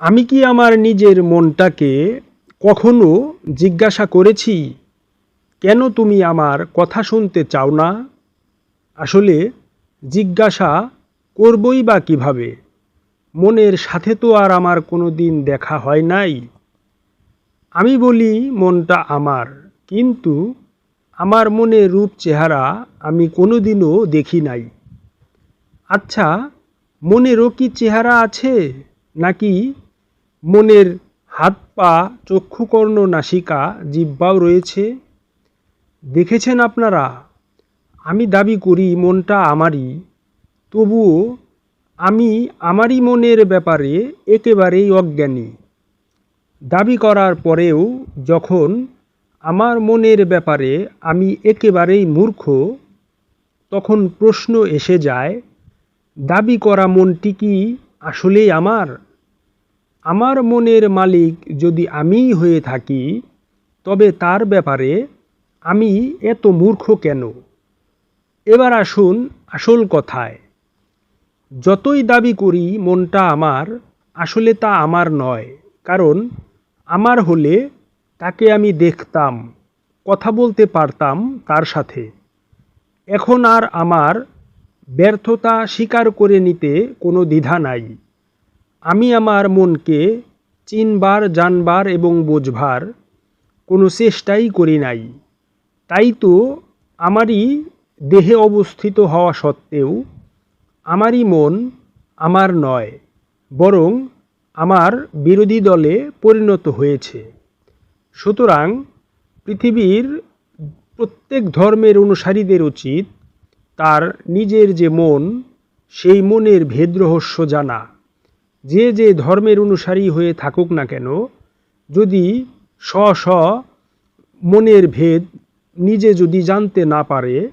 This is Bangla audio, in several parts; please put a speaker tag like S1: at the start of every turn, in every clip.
S1: আমি কি আমার নিজের মনটাকে কখনো জিজ্ঞাসা করেছি, কেন তুমি আমার কথা শুনতে চাও না? আসলে জিজ্ঞাসা করবই বা কীভাবে? মনের সাথে তো আর আমার কোনো দিন দেখা হয় নাই। আমি বলি, মনটা আমার, কিন্তু আমার মনের রূপ চেহারা আমি কোনো দিনও দেখি নাই। আচ্ছা মনেরও কি চেহারা আছে নাকি মনের হাত পা চক্ষুকর্ণ নাসিকা, জিহ্বাও রয়েছে। দেখেছেন আপনারা, আমি দাবি করি মনটা আমারই। তবুও আমি আমারই মনের ব্যাপারে একেবারেই অজ্ঞানী। দাবি করার পরেও যখন আমার মনের ব্যাপারে আমি একেবারেই মূর্খ, তখন প্রশ্ন এসে যায়, দাবি করা মনটি কি আসলেই আমার? আমার মনের মালিক যদি আমিই হয়ে থাকি, তবে তার ব্যাপারে আমি এত মূর্খ কেন? এবার আসুন আসল কথায়। যতই দাবি করি মনটা আমার, আসলে তা আমার নয়, কারণ আমার হলে তাকে আমি দেখতাম, কথা বলতে পারতাম তার সাথে। এখন আর আমার ব্যর্থতা স্বীকার করে নিতে কোনো দ্বিধা নাই। আমি আমার মনকে চিনবার, জানবার এবং বোঝবার কোনো চেষ্টাই করি নাই। তাই তো আমারই দেহে অবস্থিত হওয়া সত্ত্বেও আমারই মন আমার নয়, বরং আমার বিরোধী দলে পরিণত হয়েছে। সুতরাং পৃথিবীর প্রত্যেক ধর্মের অনুসারীদের উচিত তার নিজের যে মন, সেই মনের ভেদ রহস্য জানা। যে যে ধর্মের অনুসারী হয়ে থাকুক না কেন, যদি স্ব স্ব মনের ভেদ নিজে যদি জানতে না পারে,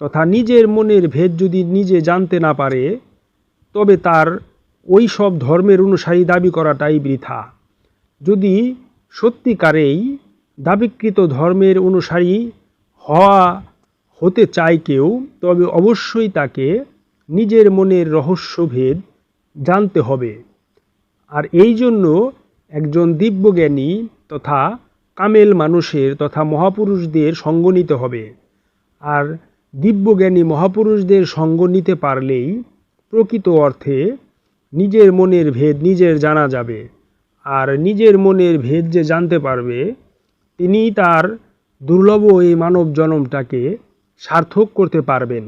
S1: তথা নিজের মনের ভেদ যদি নিজে জানতে না পারে, তবে তার ওই সব ধর্মের অনুসারী দাবি করাটাই বৃথা। যদি সত্যিকারেই দাবিকৃত ধর্মের অনুসারী হওয়া হতে চায় কেউ, তবে অবশ্যই তাকে নিজের মনের রহস্যভেদ জানতে হবে। আর এই জন্য একজন দিব্যজ্ঞানী তথা কামেল মানুষের তথা মহাপুরুষদের সঙ্গ নিতে হবে। আর দিব্যজ্ঞানী মহাপুরুষদের সঙ্গ নিতে পারলেই প্রকৃত অর্থে নিজের মনের ভেদ নিজের জানা যাবে। আর নিজের মনের ভেদ যে জানতে পারবে তিনি তার দুর্লভ এই মানব জনমটাকে সার্থক করতে পারবেন।